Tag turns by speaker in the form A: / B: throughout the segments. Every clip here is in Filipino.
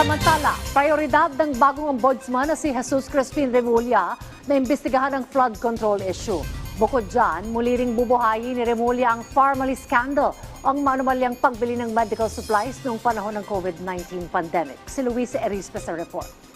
A: Samantala, prioridad ng bagong ombudsman na si Jesus Crispin Remulla na imbestigahan ang flood control issue. Bukod dyan, muli ring bubuhayin ni Remulla ang Pharmaly scandal ang manumalyang pagbili ng medical supplies noong panahon ng COVID-19 pandemic. Si Luis Erispe sa report.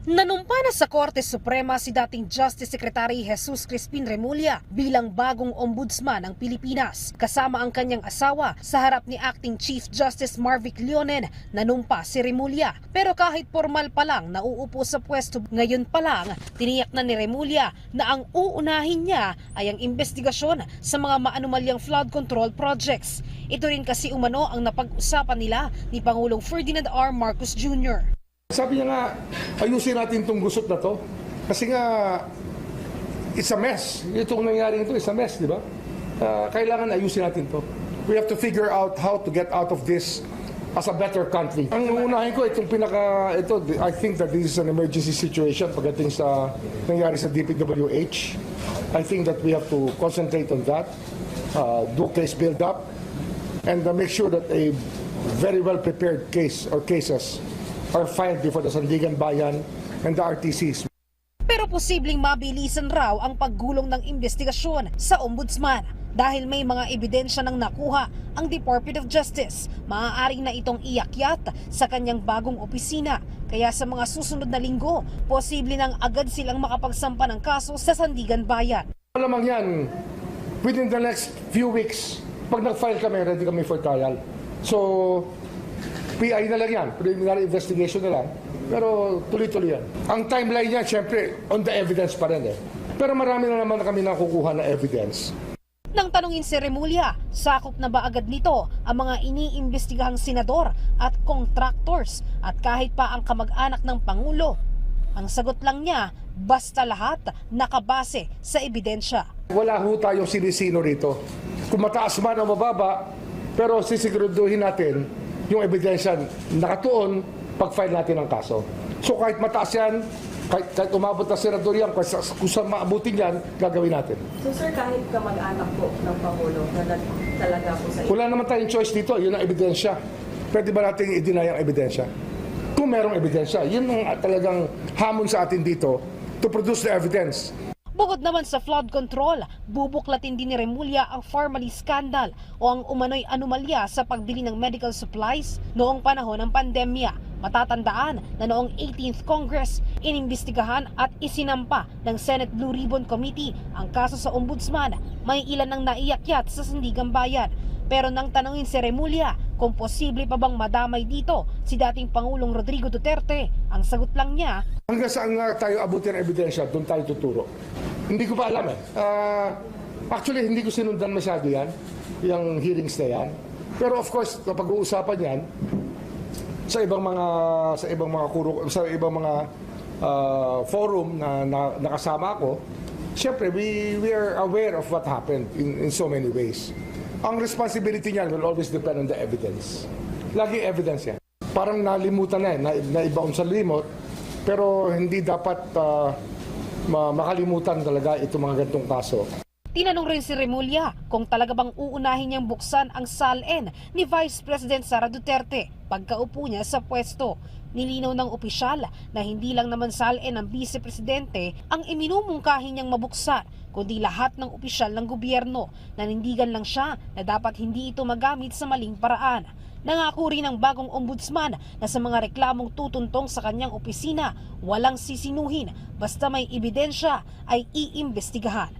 B: Nanumpa na sa Korte Suprema si dating Justice Secretary Jesus Crispin Remulla bilang bagong ombudsman ng Pilipinas. Kasama ang kanyang asawa sa harap ni Acting Chief Justice Marvic Leonen, nanumpa si Remulla. Pero kahit formal pa lang nauupo sa pwesto, ngayon pa lang tiniyak na ni Remulla na ang uunahin niya ay ang investigasyon sa mga maanumalyang flood control projects. Ito rin kasi umano ang napag-usapan nila ni Pangulong Ferdinand R. Marcos Jr.
C: Sabi niya nga, ayusin natin itong gusot na to. Kasi nga, it's a mess. Itong nangyari ito, it's a mess, di ba? Ah, kailangan ayusin natin to. We have to figure out how to get out of this as a better country. Ang unahin ko, itong pinaka, ito, I think that this is an emergency situation pagdating sa nangyari sa DPWH. I think that we have to concentrate on that, uh, do case build-up, and uh, make sure that a very well-prepared case or cases are filed before the Sandigan Bayan and the RTCs.
B: Pero posibleng mabilisan raw ang paggulong ng investigasyon sa ombudsman dahil may mga ebidensya ng nakuha ang Department of Justice. Maaaring na itong iakyat sa kanyang bagong opisina. Kaya sa mga susunod na linggo, posible nang agad silang makapagsampa ng kaso sa Sandigan Bayan.
C: Malamang yan, within the next few weeks, pag nag-file kami, ready kami for trial. So, PI na lang yan, preliminary investigation na lang. Pero tuloy-tuloy yan. Ang timeline niya, syempre, on the evidence pa rin eh. Pero marami na naman kami nakukuha na evidence.
B: Nang tanungin si Remulla, sakop na ba agad nito ang mga iniimbestigahang senador at contractors at kahit pa ang kamag-anak ng Pangulo? Ang sagot lang niya, basta lahat nakabase sa ebidensya.
C: Wala ho tayong sinisino rito. Kung mataas man o mababa, pero sisiguraduhin natin yung ebidensya nakatuon pag-file natin ng kaso. So kahit mataas yan, kahit, kahit umabot na senador yan, kung, kung saan maabutin yan, gagawin natin.
D: So sir, kahit kamag-anak po ng Pangulo na talaga po sa
C: Wala naman tayong choice dito, yun ang ebidensya. Pwede ba natin i-deny ang ebidensya? Kung merong ebidensya, yun ang talagang hamon sa atin dito to produce the evidence.
B: Bukod naman sa flood control, bubuklatin din ni Remulla ang Pharmaly scandal o ang umano'y anomalya sa pagbili ng medical supplies noong panahon ng pandemya. Matatandaan na noong 18th Congress, inimbestigahan at isinampa ng Senate Blue Ribbon Committee ang kaso sa ombudsman. May ilan ang naiyakyat sa Sandigan Bayan. Pero nang tanungin si Remulla kung posible pa bang madamay dito si dating Pangulong Rodrigo Duterte, ang sagot lang niya,
C: Hanggang saan nga tayo abutin ang ebidensya, doon tayo tuturo. Hindi ko pa alam eh. Ah, actually, hindi ko sinundan masyado yan, yung hearings na yan. Pero of course, kapag uusapan yan, sa ibang mga sa ibang mga kuro, sa ibang mga ah, forum na, na nakasama ako, syempre we we are aware of what happened in, in so many ways. Ang responsibility niyan will always depend on the evidence. Lagi evidence yan. Parang nalimutan na eh, na, naibaon sa limot, pero hindi dapat ma- makalimutan talaga itong mga ganitong kaso.
B: Tinanong rin si Remulla kung talaga bang uunahin niyang buksan ang SALN ni Vice President Sara Duterte pagkaupo niya sa pwesto. Nilinaw ng opisyal na hindi lang naman SALN ng Vice Presidente ang iminumungkahi niyang mabuksan kundi lahat ng opisyal ng gobyerno. Nanindigan lang siya na dapat hindi ito magamit sa maling paraan. Nangako rin ng bagong ombudsman na sa mga reklamong tutuntong sa kanyang opisina, walang sisinuhin basta may ebidensya ay iimbestigahan.